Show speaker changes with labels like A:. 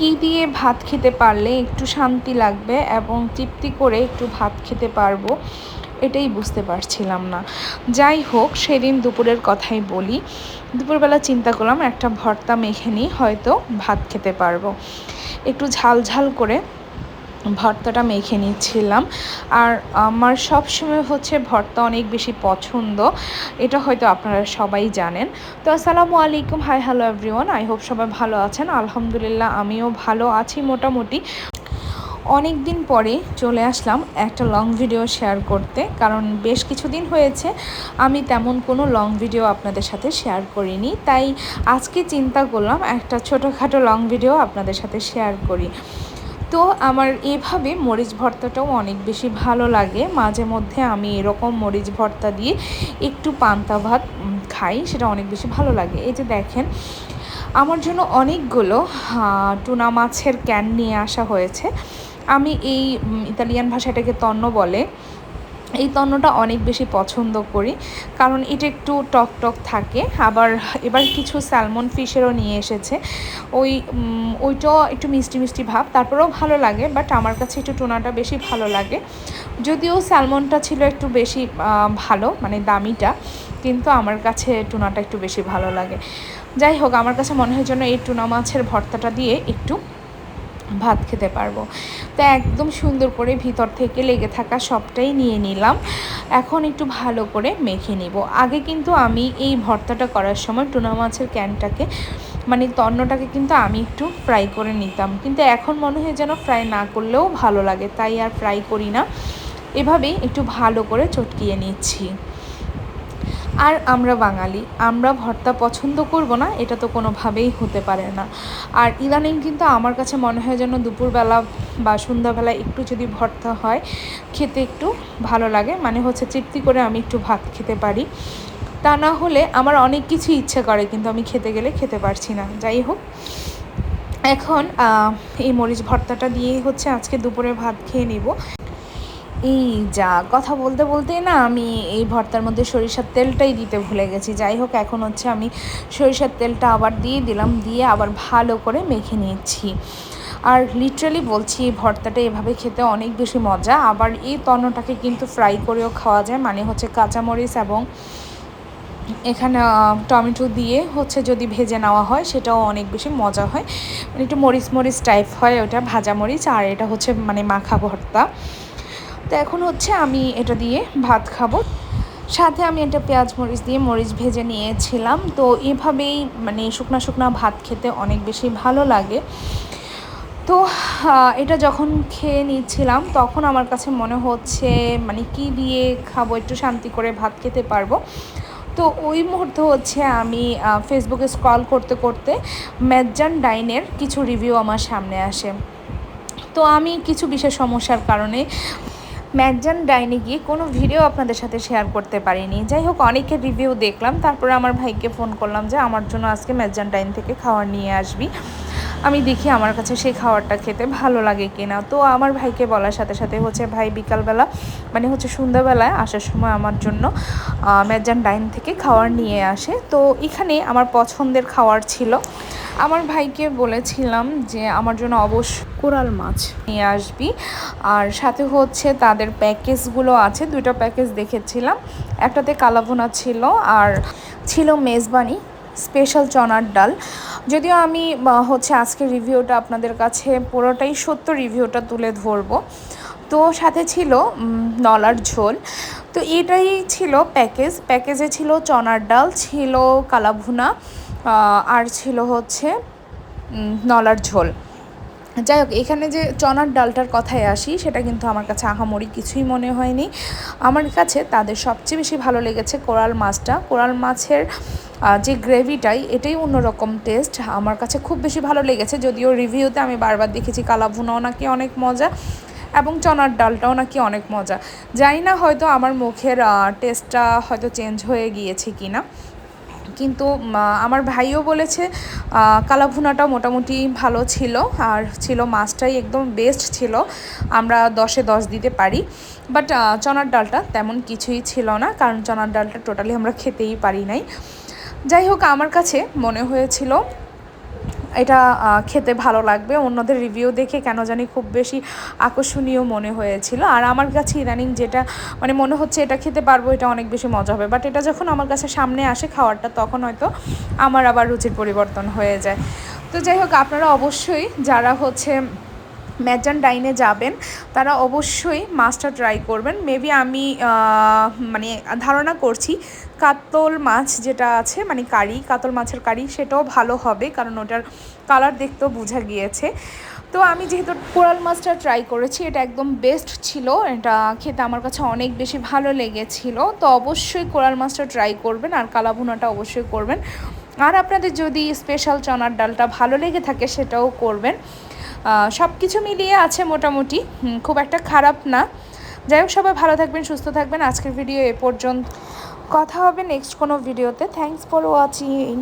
A: কি দিয়ে ভাত খেতে পারলে একটু শান্তি লাগবে এবং তৃপ্তি করে একটু ভাত খেতে পারব, এটাই বুঝতে পারছিলাম না। যাই হোক, সেদিন দুপুরের কথাই বলি। দুপুরবেলা চিন্তা করলাম, একটা ভর্তা মেখে নিই, হয়তো ভাত খেতে পারব। একটু ঝাল ঝাল করে ভর্তাটা মেখে নিচ্ছিলাম। আর আমার সব সময় হচ্ছে ভর্তা অনেক বেশি পছন্দ। এটা হয়তো আপনারা সবাই জানেন। তো আসসালামু আলাইকুম, hi hello everyone, I hope সবাই ভালো আছেন। আলহামদুলিল্লাহ আমিও ভালো আছি মোটামুটি। অনেক দিন পরে চলে আসলাম একটা লং ভিডিও শেয়ার করতে, কারণ বেশ কিছুদিন হয়েছে আমি তেমন কোনো লং ভিডিও আপনাদের সাথে শেয়ার করিনি। তাই আজকে চিন্তা করলাম একটা ছোটোখাটো লং ভিডিও আপনাদের সাথে শেয়ার করি। তো আমার এভাবে মরিচ ভর্তাটাও অনেক বেশি ভালো লাগে। মাঝে মধ্যে আমি এরকম মরিচ ভর্তা দিয়ে একটু পান্তা ভাত খাই, সেটা অনেক বেশি ভালো লাগে। এই যে দেখেন, আমার জন্য অনেকগুলো টুনা মাছের ক্যান নিয়ে আসা হয়েছে। আমি এই ইতালিয়ান ভাষাটাকে তন্ন বলে। এই তন্নটা অনেক বেশি পছন্দ করি, কারণ এটা একটু টক টক থাকে। আবার এবার কিছু স্যালমন ফিশেরও নিয়ে এসেছে। ওই ওইটাও একটু মিষ্টি মিষ্টি ভাব, তারপরেও ভালো লাগে বাট আমার কাছে একটু টোনাটা বেশি ভালো লাগে। যদিও স্যালমনটা ছিল একটু বেশি ভালো মানে দামিটা, কিন্তু আমার কাছে টুনাটা একটু বেশি ভালো লাগে। যাই হোক, আমার কাছে মনে হয় যেন এই টুনা মাছের ভর্তাটা দিয়ে একটু ভাত খেতে পারব। তো একদম সুন্দর করে ভিতর থেকে লেগে থাকা সবটাই নিয়ে নিলাম। এখন একটু ভালো করে মেখে নিব। আগে কিন্তু আমি এই ভর্তাটা করার সময় টুনা মাছের ক্যানটাকে মানে তন্নটাকে কিন্তু আমি একটু ফ্রাই করে নিতাম। কিন্তু এখন মনে হয় যেন ফ্রাই না করলেও ভালো লাগে, তাই আর ফ্রাই করি না। এভাবেই একটু ভালো করে চটকিয়ে নিচ্ছি। আর আমরা বাঙালি, আমরা ভর্তা পছন্দ করব না, এটা তো কোনোভাবেই হতে পারে না। আর ইদানিং কিন্তু আমার কাছে মনে হয় যেন দুপুরবেলা বা সন্ধ্যাবেলা একটু যদি ভর্তা হয়, খেতে একটু ভালো লাগে। মানে হচ্ছে তৃপ্তি করে আমি একটু ভাত খেতে পারি। তা না হলে আমার অনেক কিছু ইচ্ছে করে, কিন্তু আমি খেতে গেলে খেতে পারছি না। যাই হোক, এখন এই মরিচ ভর্তাটা দিয়েই হচ্ছে আজকে দুপুরে ভাত খেয়ে নিব। এই যা, কথা বলতে বলতে না আমি এই ভর্তার মধ্যে সরিষার তেলটাই দিতে ভুলে গেছি। যাই হোক, এখন হচ্ছে আমি সরিষার তেলটা আবার দিয়ে দিলাম, দিয়ে আবার ভালো করে মেখে নিচ্ছি। আর লিটারালি বলছি ভর্তাটা এভাবে খেতে অনেক বেশি মজা। আবার এই তন্নটাকে কিন্তু ফ্রাই করেও খাওয়া যায় মানে হচ্ছে কাঁচামরিচ এবং এখানে টমেটো দিয়ে হচ্ছে যদি ভেজে নেওয়া হয়, সেটাও অনেক বেশি মজা হয়। মানে একটু মরিচ মরিচ টাইপ হয় ওটা, ভাজা মরিচ, আর এটা হচ্ছে মানে মাখা ভর্তা। তো এখন হচ্ছে আমি এটা দিয়ে ভাত খাব। সাথে আমি একটা পেঁয়াজ মরিচ দিয়ে মরিচ ভেজে নিয়েছিলাম। তো এভাবেই মানে শুকনা শুকনা ভাত খেতে অনেক বেশি ভালো লাগে। তো এটা যখন খেয়ে নিচ্ছিলাম, তখন আমার কাছে মনে হচ্ছে মানে কি দিয়ে খাব, একটু শান্তি করে ভাত খেতে পারব। তো ওই মুহূর্তে হচ্ছে আমি ফেসবুকে স্ক্রল করতে করতে ম্যাজান ডাইনের কিছু রিভিউ আমার সামনে আসে। তো আমি কিছু বিশেষ সমস্যার কারণে ম্যাকজান ডাইনে গিয়ে কোনো ভিডিও আপনাদের সাথে শেয়ার করতে পারিনি। যাই হোক, অনেকের রিভিউ দেখলাম। তারপরে আমার ভাইকে ফোন করলাম যে, আমার জন্য আজকে ম্যাকজান ডাইন থেকে খাওয়ার নিয়ে আসবি। আমি দেখি আমার কাছে সেই খাবারটা খেতে ভালো লাগে কিনা। তো আমার ভাইকে বলার সাথে সাথে হচ্ছে ভাই বিকালবেলা মানে হচ্ছে সন্ধ্যাবেলায় আসার সময় আমার জন্য ম্যাকজান ডাইন থেকে খাবার নিয়ে আসে। তো এখানে আমার পছন্দের খাবার ছিল। আমার ভাইকে বলেছিলাম যে আমার জন্য অবশ্য কোরাল মাছ নিয়ে আসবি। আর সাথে হচ্ছে তাদের প্যাকেজগুলো আছে দুটো প্যাকেজ দেখেছিলাম। একটাতে কালাভুনা ছিল আর ছিল মেজবানি। স্পেশাল চনার ডাল। যদিও আমি হচ্ছে আজকে রিভিউটা আপনাদের কাছে পুরোটাই সত্য রিভিউটা তুলে ধরবো। তো সাথে ছিল নলার ঝোল। তো এটাই ছিল প্যাকেজ। প্যাকেজে ছিল চনার ডাল, ছিল কালাভুনা আর ছিল হচ্ছে নলার ঝোল। যাই হোক, এখানে যে চনার ডালটার কথায় আসি, সেটা কিন্তু আমার কাছে আহামরি কিছুই মনে হয়নি। আমার কাছে তাদের সবচেয়ে বেশি ভালো লেগেছে কোরাল মাছটা। কোরাল মাছের যে গ্রেভিটাই, এটাই অন্যরকম টেস্ট আমার কাছে খুব বেশি ভালো লেগেছে, যদিও রিভিউতে আমি বারবার দেখেছি কালাভুনাও নাকি অনেক মজা এবং চনার ডালটাও নাকি অনেক মজা। জানি না হয়তো আমার মুখের টেস্টটা হয়তো চেঞ্জ হয়ে গিয়েছে কি না কিন্তু আমার ভাইও বলেছে কালাভুনাটা মোটামুটি ভালো ছিল আর ছিল মাছটাই একদম বেস্ট ছিল। আমরা দশে দশ দিতে পারি। বাট চনার ডালটা তেমন কিছুই ছিল না, কারণ চনার ডালটা টোটালি আমরা খেতেই পারি নাই। যাই হোক, আমার কাছে মনে হয়েছিল এটা খেতে ভালো লাগবে। অন্যদের রিভিউ দেখে কেন জানি খুব বেশি আকর্ষণীয় মনে হয়েছিল। আর আমার কাছে ইদানিং যেটা মানে মনে হচ্ছে এটা খেতে পারব, এটা অনেক বেশি মজা হবে। বাট এটা যখন আমার কাছে সামনে আসে খাওয়ারটা, তখন হয়তো আমার আবার রুচির পরিবর্তন হয়ে যায়। তো যাই হোক, আপনারা অবশ্যই যারা হচ্ছে ম্যাজান ডাইনে যাবেন, তারা অবশ্যই মাছটা ট্রাই করবেন। মেবি আমি মানে ধারণা করছি কাতল মাছ যেটা আছে মানে কারি, কাতল মাছের কারি, সেটাও ভালো হবে কারণ ওটার কালার দেখতেও বোঝা গিয়েছে। তো আমি যেহেতু কোরাল মাছটা ট্রাই করেছি, এটা একদম বেস্ট ছিল, এটা খেতে আমার কাছে অনেক বেশি ভালো লেগেছিল। তো অবশ্যই কোরাল মাছটা ট্রাই করবেন আর কালাভুনাটা অবশ্যই করবেন। আর আপনাদের যদি স্পেশাল চনার ডালটা ভালো লেগে থাকে, সেটাও করবেন। সব কিছু মিলিয়ে আছে মোটামুটি। খুব একটা খারাপ না। যাই হোক, সবাই ভালো থাকবেন, সুস্থ থাকবেন। আজকের ভিডিও এ পর্যন্ত কথা হবে নেক্সট কোনো ভিডিওতে থ্যাংকস ফর ওয়াচিং